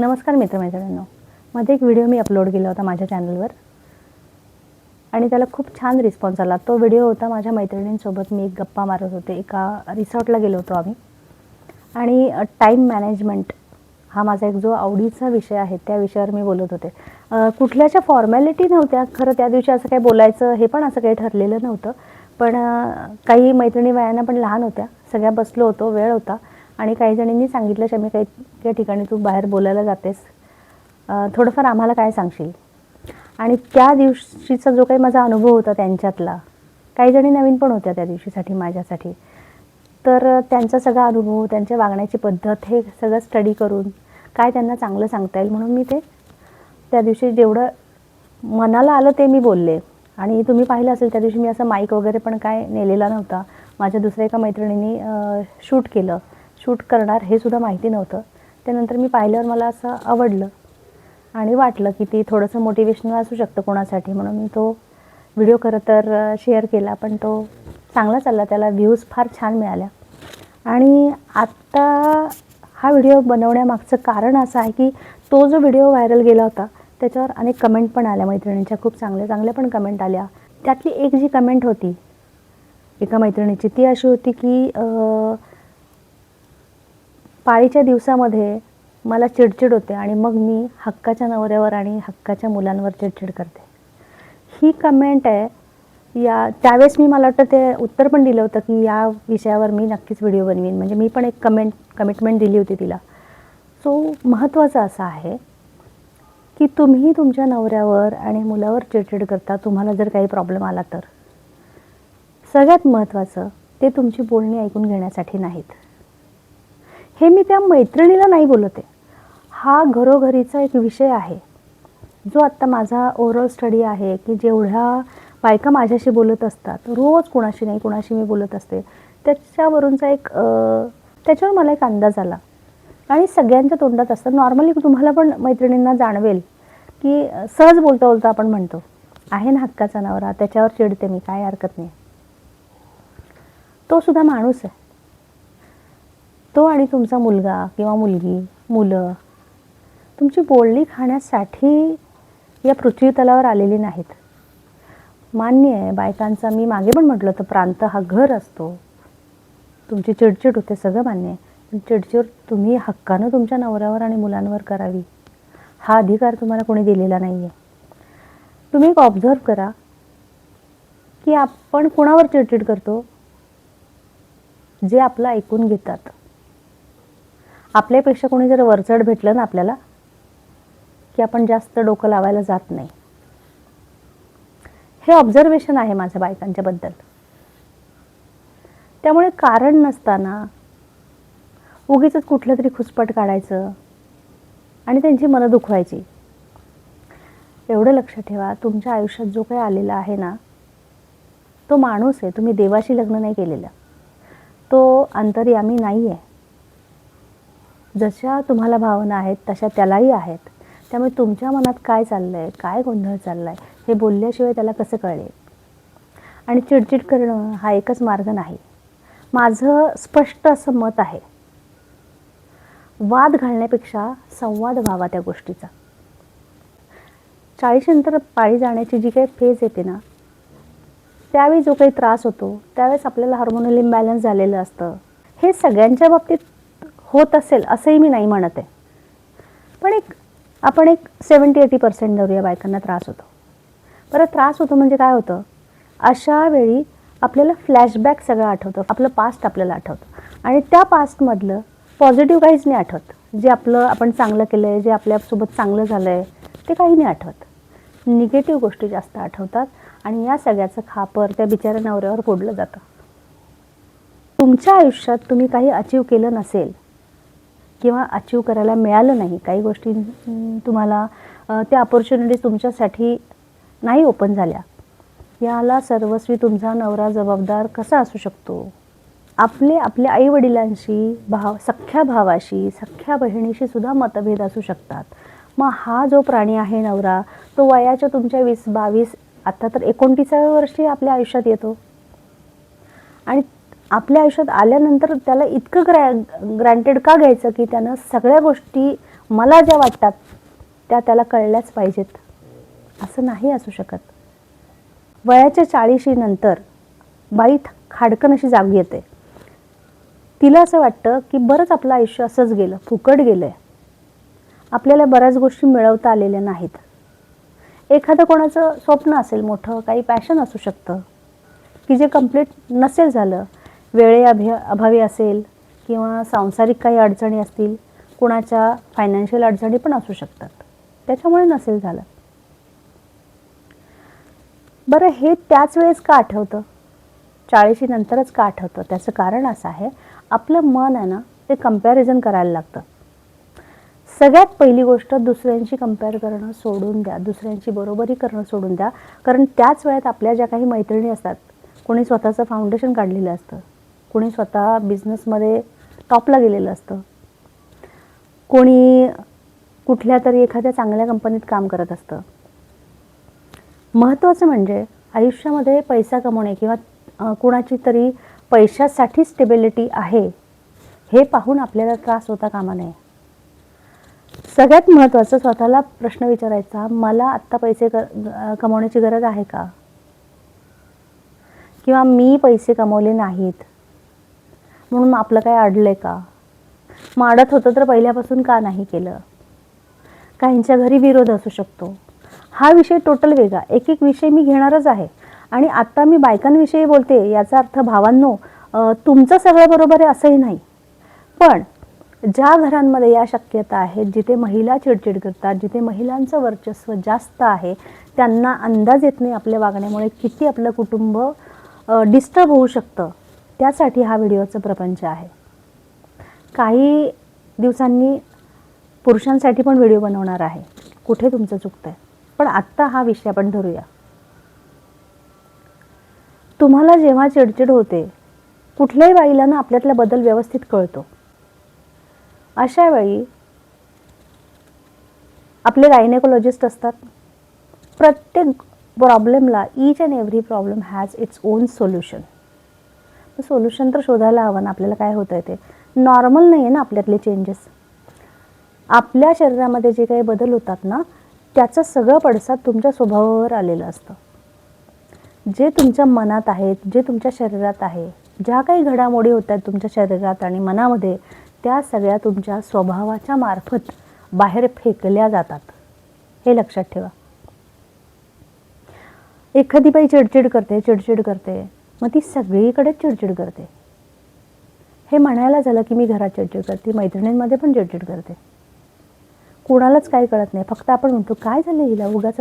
नमस्कार मित्रमैत्रिणींनो. मध्ये एक व्हिडिओ मी अपलोड केला होता माझ्या चॅनलवर आणि त्याला खूप छान रिस्पॉन्स आला. तो व्हिडिओ होता माझ्या मैत्रिणींसोबत मी एक गप्पा मारत होते. एका रिसॉर्टला गेलो होतो आम्ही. आणि टाईम मॅनेजमेंट हा माझा एक जो आवडीचा विषय आहे त्या विषयावर मी बोलत होते. कुठल्याशा कुठल्याच्या फॉर्मॅलिटी नव्हत्या. खरं त्या दिवशी असं काही बोलायचं हे पण असं काही ठरलेलं नव्हतं. पण काही मैत्रिणी वयानं पण लहान होत्या. सगळ्या बसलो होतो वेळ होता. आणि काही जणींनी सांगितलं शमी काही काही ठिकाणी तू बाहेर बोलायला जातेस. थोडंफार आम्हाला काय सांगशील? आणि त्या दिवशीचा जो काही माझा अनुभव होता त्यांच्यातला काही जणी नवीन पण होत्या त्या दिवशीसाठी माझ्यासाठी. तर त्यांचा सगळा अनुभव त्यांच्या वागण्याची पद्धत हे सगळं स्टडी करून काय त्यांना चांगलं सांगता येईल म्हणून मी ते त्या दिवशी जेवढं मनाला आलं ते मी बोलले. आणि तुम्ही पाहिलं असेल त्या दिवशी मी असं माईक वगैरे पण काय नेलेला नव्हता. माझ्या दुसऱ्या एका मैत्रिणींनी शूट केलं. शूट करणार हे सुद्धा माहिती नव्हतं. त्यानंतर मी पाहिल्यावर मला असं आवडलं आणि वाटलं की ती थोडंसं मोटिवेशनल असू शकतं कोणासाठी म्हणून. मी तो व्हिडिओ खरं तर शेअर केला पण तो चांगला चालला. त्याला व्ह्यूज फार छान मिळाल्या. आणि आत्ता हा व्हिडिओ बनवण्यामागचं कारण असं आहे की तो जो व्हिडिओ व्हायरल गेला होता त्याच्यावर अनेक कमेंट पण आल्या मैत्रिणींच्या. खूप चांगल्या चांगल्या पण कमेंट आल्या. त्यातली एक जी कमेंट होती एका मैत्रिणीची ती अशी होती की पाळीच्या दिवसामध्ये मला चिडचिड होते आणि मग मी हक्काच्या नवऱ्यावर आणि हक्काच्या मुलांवर चिडचिड करते. ही कमेंट आहे. या त्यावेळेस मी मला वाटतं ते उत्तर पण दिलं होतं की या विषयावर मी नक्कीच व्हिडिओ बनवीन. म्हणजे मी पण एक कमेंट कमिटमेंट दिली होती तिला. सो महत्त्वाचं असं आहे की तुम्ही तुमच्या नवऱ्यावर आणि मुलावर चिडचिड करता तुम्हाला जर काही प्रॉब्लेम आला तर. सगळ्यात महत्त्वाचं ते तुमची बोलणी ऐकून घेण्यासाठी नाहीत. हे मी त्या मैत्रिणीला नाही बोलत. आहे हा घरोघरीचा एक विषय आहे. जो आत्ता माझा ओव्हरऑल स्टडी आहे की जेवढ्या बायका माझ्याशी बोलत असतात रोज कुणाशी नाही कुणाशी मी बोलत असते त्याच्यावरूनचा एक त्याच्यावर मला एक अंदाज आला. आणि सगळ्यांच्या तोंडात असतं. नॉर्मली तुम्हाला पण मैत्रिणींना जाणवेल की सहज बोलता बोलता आपण म्हणतो आहे ना हक्काचा नवरा त्याच्यावर चिडते मी काय हरकत नाही. तो सुद्धा माणूस आहे. तो आणि तुमचा मुलगा किंवा मुलगी मुलं तुमची बोलणी खाण्यासाठी या पृथ्वी तलावर आलेली नाहीत. मान्य आहे बायकांचा मी मागे पण म्हटलं तर प्रांत हा घर असतो. तुमची चिडचिड होते सगळं मान्य आहे. पण चिडचिड तुम्ही हक्कानं तुमच्या नवऱ्यावर आणि मुलांवर करावी. हा अधिकार तुम्हाला कोणी दिलेला नाही आहे तुम्ही एक ऑब्झर्व करा की आपण कुणावर चिडचिड करतो? जे आपलं ऐकून घेतात. आपल्यापेक्षा कोणी जर वरचढ भेटलं ना आपल्याला की आपण जास्त डोकं लावायला जात नाही. हे ऑब्झर्वेशन आहे माझ्या बायकांच्याबद्दल त्यामुळे कारण नसताना उगीच कुठलं तरी खुसपट काढायचं आणि त्यांची मनं दुखवायची. एवढं लक्षात ठेवा तुमच्या आयुष्यात जो काही आलेला आहे ना तो माणूस आहे. तुम्ही देवाशी लग्न नाही केलेलं. तो अंतर्यामी नाही आहे जशा तुम्हाला भावना आहेत तशा त्यालाही आहेत. त्यामुळे तुमच्या मनात काय चाललं आहे काय गोंधळ चालला आहे हे बोलल्याशिवाय त्याला कसं कळेल? आणि चिडचिड करणं हा एकच मार्ग नाही. माझं स्पष्ट असं मत आहे. वाद घालण्यापेक्षा संवाद व्हावा त्या गोष्टीचा. चाळीसनंतर पाळी जाण्याची जी काही फेज येते ना त्यावेळी जो काही त्रास होतो त्यावेळेस आपल्याला हार्मोनल इम्बॅलन्स झालेलं असतं. हे सगळ्यांच्या बाबतीत होत असेल असंही मी नाही म्हणत आहे. पण एक आपण एक सेवन्टी एटी पर्सेंट धरूया बायकांना त्रास होतो. बरं त्रास होतो म्हणजे काय होतं? अशा वेळी आपल्याला फ्लॅशबॅक सगळं आठवतं आपलं पास्ट आपल्याला आठवतं. आणि त्या पास्टमधलं पॉझिटिव्ह काहीच नाही आठवत. जे आपलं आपण चांगलं केलं आहे जे आपल्यासोबत चांगलं झालं आहे ते काही नाही आठवत. निगेटिव्ह गोष्टी जास्त आठवतात आणि या सगळ्याचं खापर त्या बिचाऱ्या नवऱ्यावर फोडलं जातं. तुमच्या आयुष्यात तुम्ही काही अचीव केलं नसेल किंवा अचीव करायला मिळालं नाही. काही गोष्टी तुम्हाला त्या अपॉर्च्युनिटीज तुमच्यासाठी नाही ओपन झाल्या. याला सर्वस्वी तुमचा नवरा जबाबदार कसा असू शकतो? आपले आपल्या आईवडिलांशी भाव सख्ख्या भावाशी सख्ख्या बहिणीशी सुद्धा मतभेद असू शकतात. मग हा जो प्राणी आहे नवरा तो वयाच्या तुमच्या वीस बावीस आता तर एकोणतीसाव्या वर्षी आपल्या आयुष्यात येतो. आणि आपल्या आयुष्यात आल्यानंतर त्याला इतकं ग्रॅ ग्रँटेड का घ्यायचं की त्यानं सगळ्या गोष्टी मला ज्या वाटतात त्या त्याला कळल्याच पाहिजेत. असं नाही असू शकत. वयाच्या चाळीशीनंतर बाई खाडकन अशी जागी येते. तिला असं वाटतं की बरंच आपलं आयुष्य असंच गेलं फुकट गेलं आहे आपल्याला बऱ्याच गोष्टी मिळवता आलेल्या नाहीत. एखादं कोणाचं स्वप्न असेल मोठं काही पॅशन असू शकतं की जे कंप्लीट नसेल झालं वेळे अभि अभावी असेल किंवा सांसारिक काही अडचणी असतील कुणाच्या फायनान्शियल अडचणी पण असू शकतात. त्याच्यामुळे नसेल झालं. बरं हे त्याच वेळेस का आठवतं? चाळीशी नंतरच का आठवतं? त्याचं कारण असं आहे आपलं मन आहे ना ते कंपॅरिझन करायला लागतं. सगळ्यात पहिली गोष्ट दुसऱ्यांशी कंपेअर करणं सोडून द्या. दुसऱ्यांची बरोबरी करणं सोडून द्या. कारण त्याच वेळात आपल्या ज्या काही मैत्रिणी असतात कोणी स्वतःचं फाउंडेशन काढलेलं असतं कोणी स्वतः बिझनेसमध्ये टॉपला गेलेलं असतं. कोणी कुठल्या तरी एखाद्या चांगल्या कंपनीत काम करत असतं. महत्त्वाचं म्हणजे आयुष्यामध्ये पैसा कमवणे किंवा कुणाची तरी पैशासाठी स्टेबिलिटी आहे हे पाहून आपल्याला त्रास होता कामा नये. सगळ्यात महत्त्वाचं स्वतःला प्रश्न विचारायचा मला आत्ता पैसे कर कमवण्याची गरज आहे का? किंवा मी पैसे कमवले नाहीत म्हणून आपलं काय अडलं आहे का? मग अडत होतं तर पहिल्यापासून का नाही केलं? काहींच्या घरी विरोध असू शकतो. हा विषय टोटल वेगळा. एक एक विषय मी घेणारच आहे. आणि आत्ता मी बायकांविषयी बोलते याचा अर्थ भावांनो तुमचं सगळं बरोबर आहे असंही नाही. पण ज्या घरांमध्ये या शक्यता आहेत जिथे महिला चिडचिड करतात जिथे महिलांचं वर्चस्व जास्त आहे त्यांना अंदाज येत नाही आपल्या वागण्यामुळे किती आपलं कुटुंब डिस्टर्ब होऊ शकतं. त्यासाठी हा व्हिडिओचं प्रपंच आहे. काही दिवसांनी पुरुषांसाठी पण व्हिडिओ बनवणार आहे. कुठे तुमचं चुकतं आहे पण आत्ता हा विषय आपण धरूया. तुम्हाला जेव्हा चिडचिड होते कुठल्याही बाईला ना आपल्यातला बदल व्यवस्थित कळतो. अशा वेळी आपले गायनेकोलॉजिस्ट असतात. प्रत्येक प्रॉब्लेमला each and every problem has its own solution solution तर शोधायला हवं ना आपल्याला काय होतं आहे ते. नॉर्मल नाही आहे ना आपल्यातले चेंजेस आपल्या शरीरामध्ये जे काही बदल होतात ना त्याचा सगळं पडसाद तुमच्या स्वभावावर आलेलं असतं. जे तुमच्या मनात आहेत जे तुमच्या शरीरात आहे ज्या काही घडामोडी होत आहेत तुमच्या शरीरात आणि मनामध्ये त्या सगळ्या तुमच्या स्वभावाच्या मार्फत बाहेर फेकल्या जातात. हे लक्षात ठेवा. एखादी बाई चिडचिड करते चिडचिड करते. मग ती सगळीकडे चिडचिड करते. हे म्हणायला झालं की मी घरात चिडचिड करते मैत्रिणींमध्ये पण चिडचिड करते. कुणालाच काही कळत नाही. फक्त आपण म्हणतो काय झालं हिला? उगाच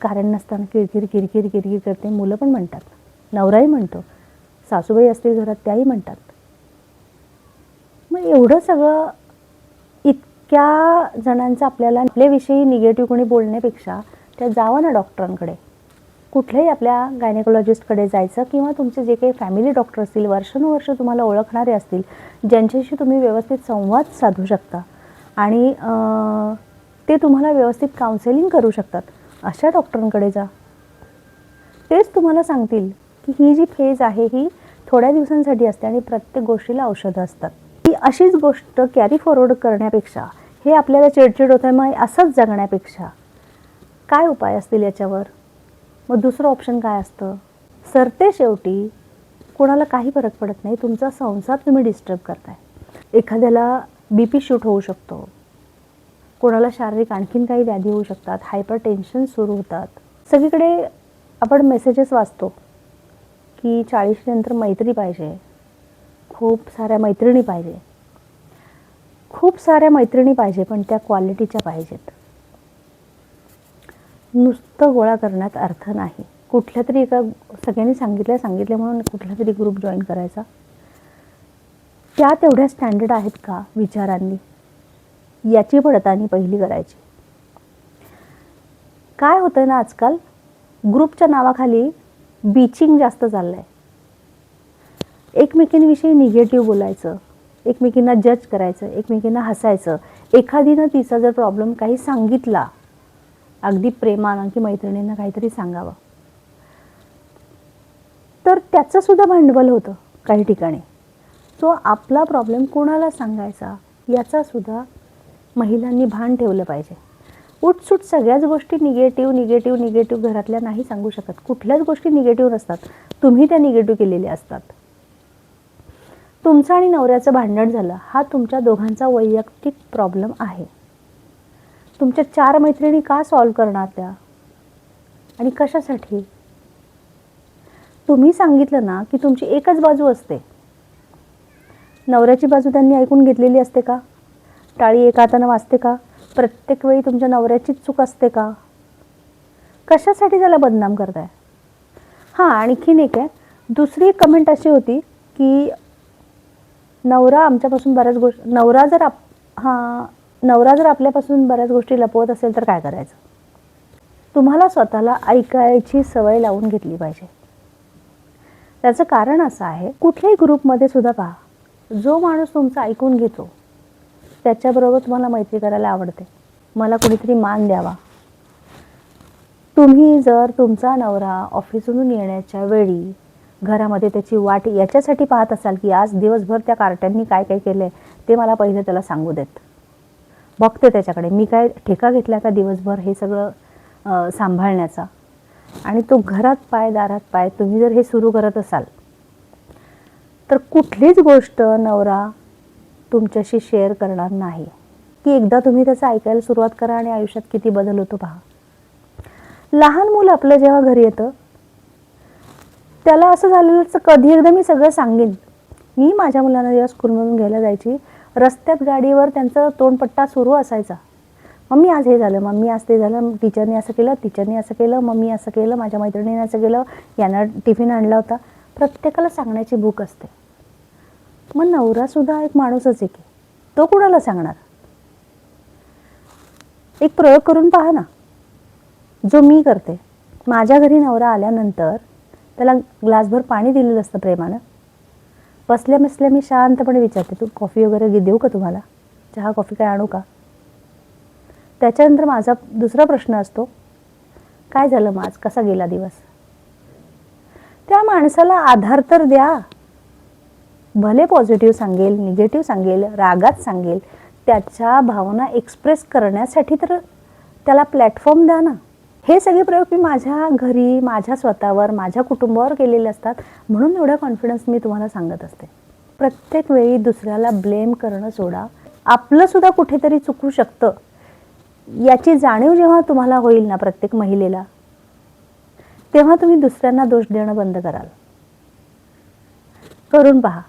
कारण नसताना किरकिर किरकिर किरकिर करते. मुलं पण म्हणतात. नवराही म्हणतो. सासूबाई असतील घरात त्याही म्हणतात. मग एवढं सगळं इतक्या जणांचं आपल्याला आपल्याविषयी निगेटिव्ह कोणी बोलण्यापेक्षा त्या जावं ना डॉक्टरांकडे. कुठल्याही आपल्या गायनेकोलॉजिस्टकडे जायचं किंवा तुमचे जे काही फॅमिली डॉक्टर असतील वर्षानुवर्ष तुम्हाला ओळखणारे असतील ज्यांच्याशी तुम्ही व्यवस्थित संवाद साधू शकता आणि ते तुम्हाला व्यवस्थित काउन्सेलिंग करू शकतात. अशा डॉक्टरांकडे जा. तेच तुम्हाला सांगतील की ही जी फेज आहे ही थोड्या दिवसांसाठी असते आणि प्रत्येक गोष्टीला औषधं असतात. ही अशीच गोष्ट कॅरी फॉरवर्ड करण्यापेक्षा हे आपल्याला चिडचिड होत आहे मग असंच जगण्यापेक्षा काय उपाय असतील याच्यावर? मग दुसरं ऑप्शन काय असतं? सरते शेवटी कोणाला काही फरक पडत नाही. तुमचा संसार तुम्ही डिस्टर्ब करताय. एखाद्याला बी पी शूट होऊ शकतो. कोणाला शारीरिक आणखीन काही व्याधी होऊ शकतात. हायपर टेन्शन सुरू होतात. सगळीकडे आपण मेसेजेस वाचतो की चाळीसनंतर मैत्री पाहिजे. खूप साऱ्या मैत्रिणी पाहिजे. खूप साऱ्या मैत्रिणी पाहिजे पण त्या क्वालिटीच्या पाहिजेत. नुसतं गोळा करण्यात अर्थ नाही. कुठल्या तरी एका सगळ्यांनी सांगितलं सांगितलं म्हणून कुठला तरी ग्रुप जॉईन करायचा. त्या तेवढ्या स्टँडर्ड आहेत का विचारांनी? याची पडताळणी पहिली करायची. काय होतं ना आजकाल? ग्रुपच्या नावाखाली बीचिंग जास्त चाललं आहे एकमेकींविषयी निगेटिव्ह बोलायचं एकमेकींना जज करायचं एकमेकींना हसायचं एखादीनं तिचा जर प्रॉब्लेम काही सांगितला अगदी प्रेमानं की मैत्रिणींना काहीतरी सांगावं. तर त्याचं सुद्धा भांडवल होतं काही ठिकाणी. सो आपला प्रॉब्लेम कोणाला सांगायचा याचा सुद्धा महिलांनी भान ठेवलं पाहिजे. उठसूट सगळ्याच गोष्टी निगेटिव्ह निगेटिव्ह निगेटिव्ह घरातल्या नाही सांगू शकत. कुठल्याच गोष्टी निगेटिव्ह नसतात. तुम्ही त्या निगेटिव्ह केलेल्या असतात. तुमचं आणि नवऱ्याचं भांडण झालं. हा तुमच्या दोघांचा वैयक्तिक प्रॉब्लेम आहे. तुमच्या चार मैत्रिणी का सॉल्व करणार त्या? आणि कशासाठी? तुम्ही सांगितलं ना की तुमची एकच बाजू असते. नवऱ्याची बाजू त्यांनी ऐकून घेतलेली असते का? टाळी एका हातानं वाजते का? प्रत्येक वेळी तुमच्या नवऱ्याचीच चूक असते का? कशासाठी त्याला बदनाम करताय? हां आणखीन एक आहे. दुसरी एक कमेंट अशी होती की नवरा आमच्यापासून बऱ्याच गोष्टी नवरा जर आप हां नवरा जर आपल्यापासून बऱ्याच गोष्टी लपवत असेल तर काय करायचं? तुम्हाला स्वतःला ऐकायची सवय लावून घेतली पाहिजे. त्याचं कारण असं आहे कुठल्याही ग्रुपमध्ये सुद्धा पहा जो माणूस तुमचा ऐकून घेतो त्याच्याबरोबर तुम्हाला मैत्री करायला आवडते. मला कुणीतरी मान द्यावा. तुम्ही जर तुमचा नवरा ऑफिसहून येण्याच्या वेळी घरामध्ये त्याची वाट याच्यासाठी पाहत असाल की आज दिवसभर त्या कार्ट्यांनी काय काय केलं आहे ते मला पहिले त्याला सांगू देत. बघते त्याच्याकडे. मी काय ठेका घेतला का दिवसभर हे सगळं सांभाळण्याचा? आणि तो घरात पाय दारात पाय तुम्ही जर हे सुरू करत असाल तर कुठलीच गोष्ट नवरा तुमच्याशी शेअर करणार नाही. की एकदा तुम्ही त्याचं ऐकायला सुरुवात करा आणि आयुष्यात किती बदल होतो पहा. लहान मुलं आपलं जेव्हा घरी येतं त्याला असं झालेलं कधी एकदा मी सगळं सांगेन. मी माझ्या मुलांना जेव्हा स्कूलमधून घ्यायला जायची. रस्त्यात गाडीवर त्यांचा तोंडपट्टा सुरू असायचा. मम्मी आज हे झालं मम्मी आज ते झालं टीचरने असं केलं टीचरने असं केलं मम्मी असं केलं माझ्या मैत्रिणीने असं केलं यानं टिफिन आणला होता. प्रत्येकाला सांगण्याची भूक असते. मग नवरासुद्धा एक माणूसच आहे. की तो कुणाला सांगणार? एक प्रयोग करून पहा ना. जो मी करते. माझ्या घरी नवरा आल्यानंतर त्याला ग्लासभर पाणी दिलेलं असतं प्रेमानं. बसल्या बसल्या मी शांतपणे विचारते तू कॉफी वगैरे घे- देऊ का तुम्हाला? चहा कॉफी काय आणू का? त्याच्यानंतर माझा दुसरा प्रश्न असतो काय झालं मग आज? कसा गेला दिवस? त्या माणसाला आधार तर द्या. भले पॉझिटिव्ह सांगेल निगेटिव्ह सांगेल रागात सांगेल त्याच्या भावना एक्सप्रेस करण्यासाठी तर त्याला प्लॅटफॉर्म द्या ना. हे सगळे प्रयोग मी माझ्या घरी माझ्या स्वतःवर माझ्या कुटुंबावर केलेले असतात. म्हणून एवढा कॉन्फिडन्स मी तुम्हाला सांगत असते. प्रत्येक वेळी दुसऱ्याला ब्लेम करणं सोडा. आपलंसुद्धा कुठेतरी चुकू शकतं. याची जाणीव जेव्हा तुम्हाला होईल ना प्रत्येक महिलेला तेव्हा तुम्ही दुसऱ्यांना दोष देणं बंद कराल. करून पहा.